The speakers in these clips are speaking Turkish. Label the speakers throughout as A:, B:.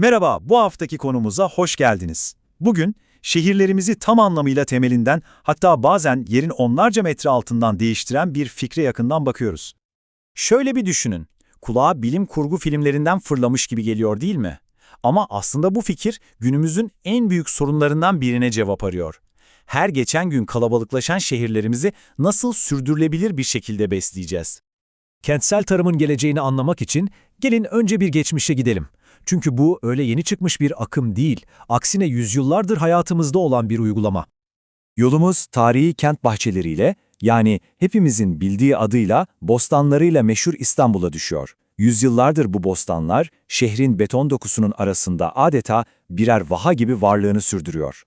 A: Merhaba, bu haftaki konumuza hoş geldiniz. Bugün şehirlerimizi tam anlamıyla temelinden hatta bazen yerin onlarca metre altından değiştiren bir fikre yakından bakıyoruz.
B: Şöyle bir düşünün. Kulağa bilim kurgu filmlerinden fırlamış gibi geliyor değil mi? Ama aslında bu fikir günümüzün en büyük sorunlarından birine cevap arıyor. Her geçen gün kalabalıklaşan şehirlerimizi nasıl sürdürülebilir bir şekilde besleyeceğiz?
C: Kentsel tarımın geleceğini anlamak için gelin önce bir geçmişe gidelim. Çünkü bu öyle yeni çıkmış bir akım değil, aksine yüzyıllardır hayatımızda olan bir uygulama.
D: Yolumuz tarihi kent bahçeleriyle, yani hepimizin bildiği adıyla bostanlarıyla meşhur İstanbul'a düşüyor. Yüzyıllardır bu bostanlar, şehrin beton dokusunun arasında adeta birer vaha gibi varlığını sürdürüyor.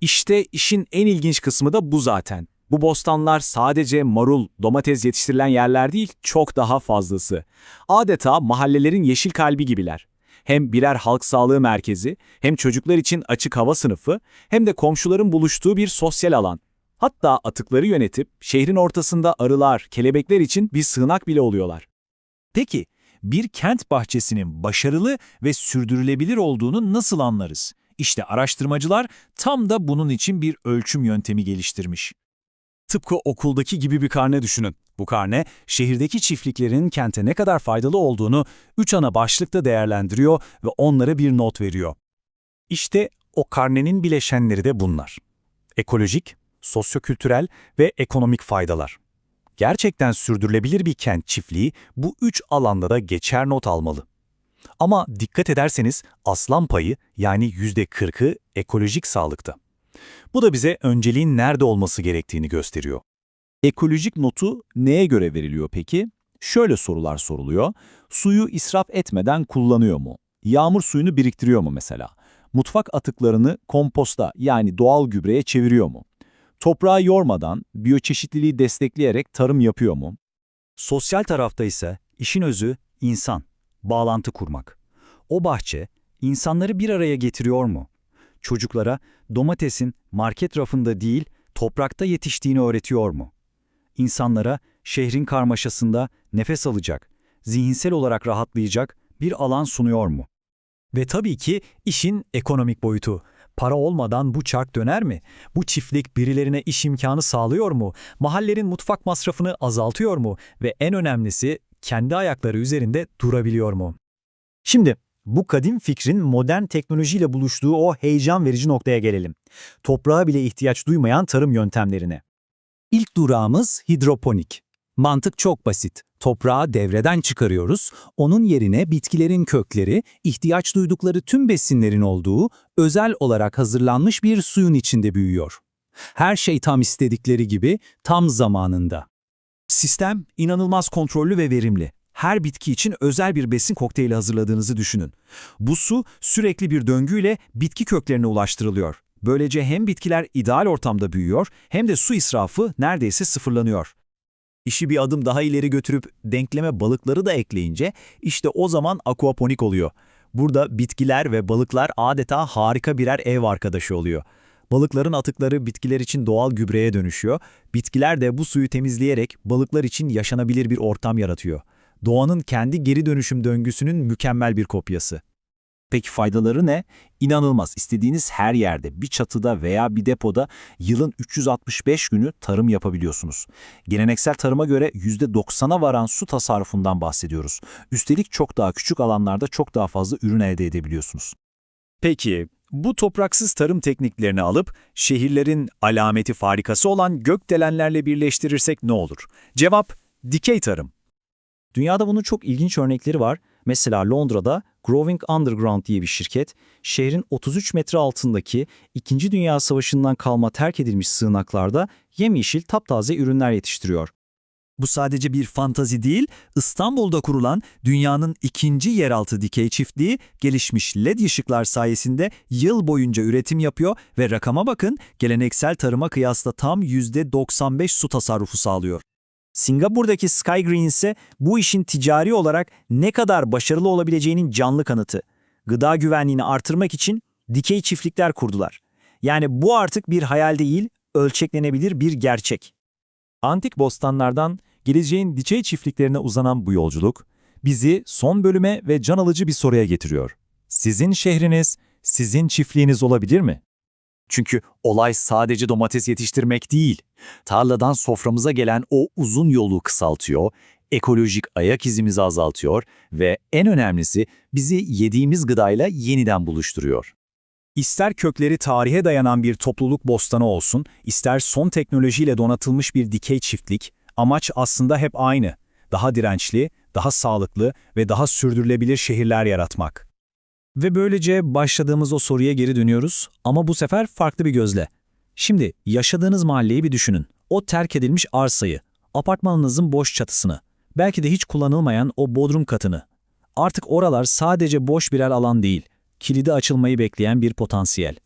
B: İşte işin en ilginç kısmı da bu zaten. Bu bostanlar sadece marul, domates yetiştirilen yerler değil, çok daha fazlası. Adeta mahallelerin yeşil kalbi gibiler. Hem birer halk sağlığı merkezi, hem çocuklar için açık hava sınıfı, hem de komşuların buluştuğu bir sosyal alan. Hatta atıkları yönetip şehrin ortasında arılar, kelebekler için bir sığınak bile oluyorlar.
C: Peki, bir kent bahçesinin başarılı ve sürdürülebilir olduğunu nasıl anlarız? İşte araştırmacılar tam da bunun için bir ölçüm yöntemi geliştirmiş. Tıpkı okuldaki gibi bir karne düşünün. Bu karne, şehirdeki çiftliklerin kente ne kadar faydalı olduğunu üç ana başlıkta değerlendiriyor ve onlara bir not veriyor. İşte o karnenin bileşenleri de bunlar. Ekolojik, sosyokültürel ve ekonomik faydalar. Gerçekten sürdürülebilir bir kent çiftliği bu üç alanda da geçer not almalı. Ama dikkat ederseniz aslan payı yani %40'ı ekolojik sağlıkta. Bu da bize önceliğin nerede olması gerektiğini gösteriyor.
E: Ekolojik notu neye göre veriliyor peki? Şöyle sorular soruluyor. Suyu israf etmeden kullanıyor mu? Yağmur suyunu biriktiriyor mu mesela? Mutfak atıklarını komposta yani doğal gübreye çeviriyor mu? Toprağı yormadan biyoçeşitliliği destekleyerek tarım yapıyor mu?
F: Sosyal tarafta ise işin özü insan, bağlantı kurmak. O bahçe insanları bir araya getiriyor mu? Çocuklara domatesin market rafında değil, toprakta yetiştiğini öğretiyor mu? İnsanlara şehrin karmaşasında nefes alacak, zihinsel olarak rahatlayacak bir alan sunuyor mu?
C: Ve tabii ki işin ekonomik boyutu. Para olmadan bu çark döner mi? Bu çiftlik birilerine iş imkanı sağlıyor mu? Mahallenin mutfak masrafını azaltıyor mu? Ve en önemlisi kendi ayakları üzerinde durabiliyor mu? Şimdi bu kadim fikrin modern teknolojiyle buluştuğu o heyecan verici noktaya gelelim. Toprağa bile ihtiyaç duymayan tarım yöntemlerine. İlk durağımız hidroponik. Mantık çok basit. Toprağı devreden çıkarıyoruz, onun yerine bitkilerin kökleri, ihtiyaç duydukları tüm besinlerin olduğu özel olarak hazırlanmış bir suyun içinde büyüyor. Her şey tam istedikleri gibi, tam zamanında. Sistem inanılmaz kontrollü ve verimli. Her bitki için özel bir besin kokteyli hazırladığınızı düşünün. Bu su sürekli bir döngüyle bitki köklerine ulaştırılıyor. Böylece hem bitkiler ideal ortamda büyüyor hem de su israfı neredeyse sıfırlanıyor. İşi bir adım daha ileri götürüp denkleme balıkları da ekleyince işte o zaman aquaponik oluyor. Burada bitkiler ve balıklar adeta harika birer ev arkadaşı oluyor. Balıkların atıkları bitkiler için doğal gübreye dönüşüyor. Bitkiler de bu suyu temizleyerek balıklar için yaşanabilir bir ortam yaratıyor. Doğanın kendi geri dönüşüm döngüsünün mükemmel bir kopyası.
E: Peki faydaları ne? İnanılmaz. İstediğiniz her yerde, bir çatıda veya bir depoda yılın 365 günü tarım yapabiliyorsunuz. Geleneksel tarıma göre %90'a varan su tasarrufundan bahsediyoruz. Üstelik çok daha küçük alanlarda çok daha fazla ürün elde edebiliyorsunuz.
C: Peki, bu topraksız tarım tekniklerini alıp şehirlerin alameti farikası olan gökdelenlerle birleştirirsek ne olur? Cevap, dikey tarım.
F: Dünyada bunun çok ilginç örnekleri var. Mesela Londra'da Growing Underground diye bir şirket, şehrin 33 metre altındaki 2. Dünya Savaşı'ndan kalma terk edilmiş sığınaklarda yemyeşil taptaze ürünler yetiştiriyor.
C: Bu sadece bir fantazi değil, İstanbul'da kurulan dünyanın ikinci yeraltı dikey çiftliği gelişmiş LED ışıklar sayesinde yıl boyunca üretim yapıyor ve rakama bakın geleneksel tarıma kıyasla tam %95 su tasarrufu sağlıyor.
F: Singapur'daki Sky Green ise bu işin ticari olarak ne kadar başarılı olabileceğinin canlı kanıtı. Gıda güvenliğini artırmak için dikey çiftlikler kurdular. Yani bu artık bir hayal değil, ölçeklenebilir bir gerçek.
D: Antik bostanlardan geleceğin dikey çiftliklerine uzanan bu yolculuk bizi son bölüme ve can alıcı bir soruya getiriyor. Sizin şehriniz, sizin çiftliğiniz olabilir mi?
E: Çünkü olay sadece domates yetiştirmek değil. Tarladan soframıza gelen o uzun yolu kısaltıyor, ekolojik ayak izimizi azaltıyor ve en önemlisi bizi yediğimiz gıdayla yeniden buluşturuyor.
B: İster kökleri tarihe dayanan bir topluluk bostanı olsun, ister son teknolojiyle donatılmış bir dikey çiftlik, amaç aslında hep aynı. Daha dirençli, daha sağlıklı ve daha sürdürülebilir şehirler yaratmak. Ve böylece başladığımız o soruya geri dönüyoruz ama bu sefer farklı bir gözle. Şimdi yaşadığınız mahalleyi bir düşünün. O terk edilmiş arsayı, apartmanınızın boş çatısını, belki de hiç kullanılmayan o bodrum katını. Artık oralar sadece boş birer alan değil, kilidi açılmayı bekleyen bir potansiyel.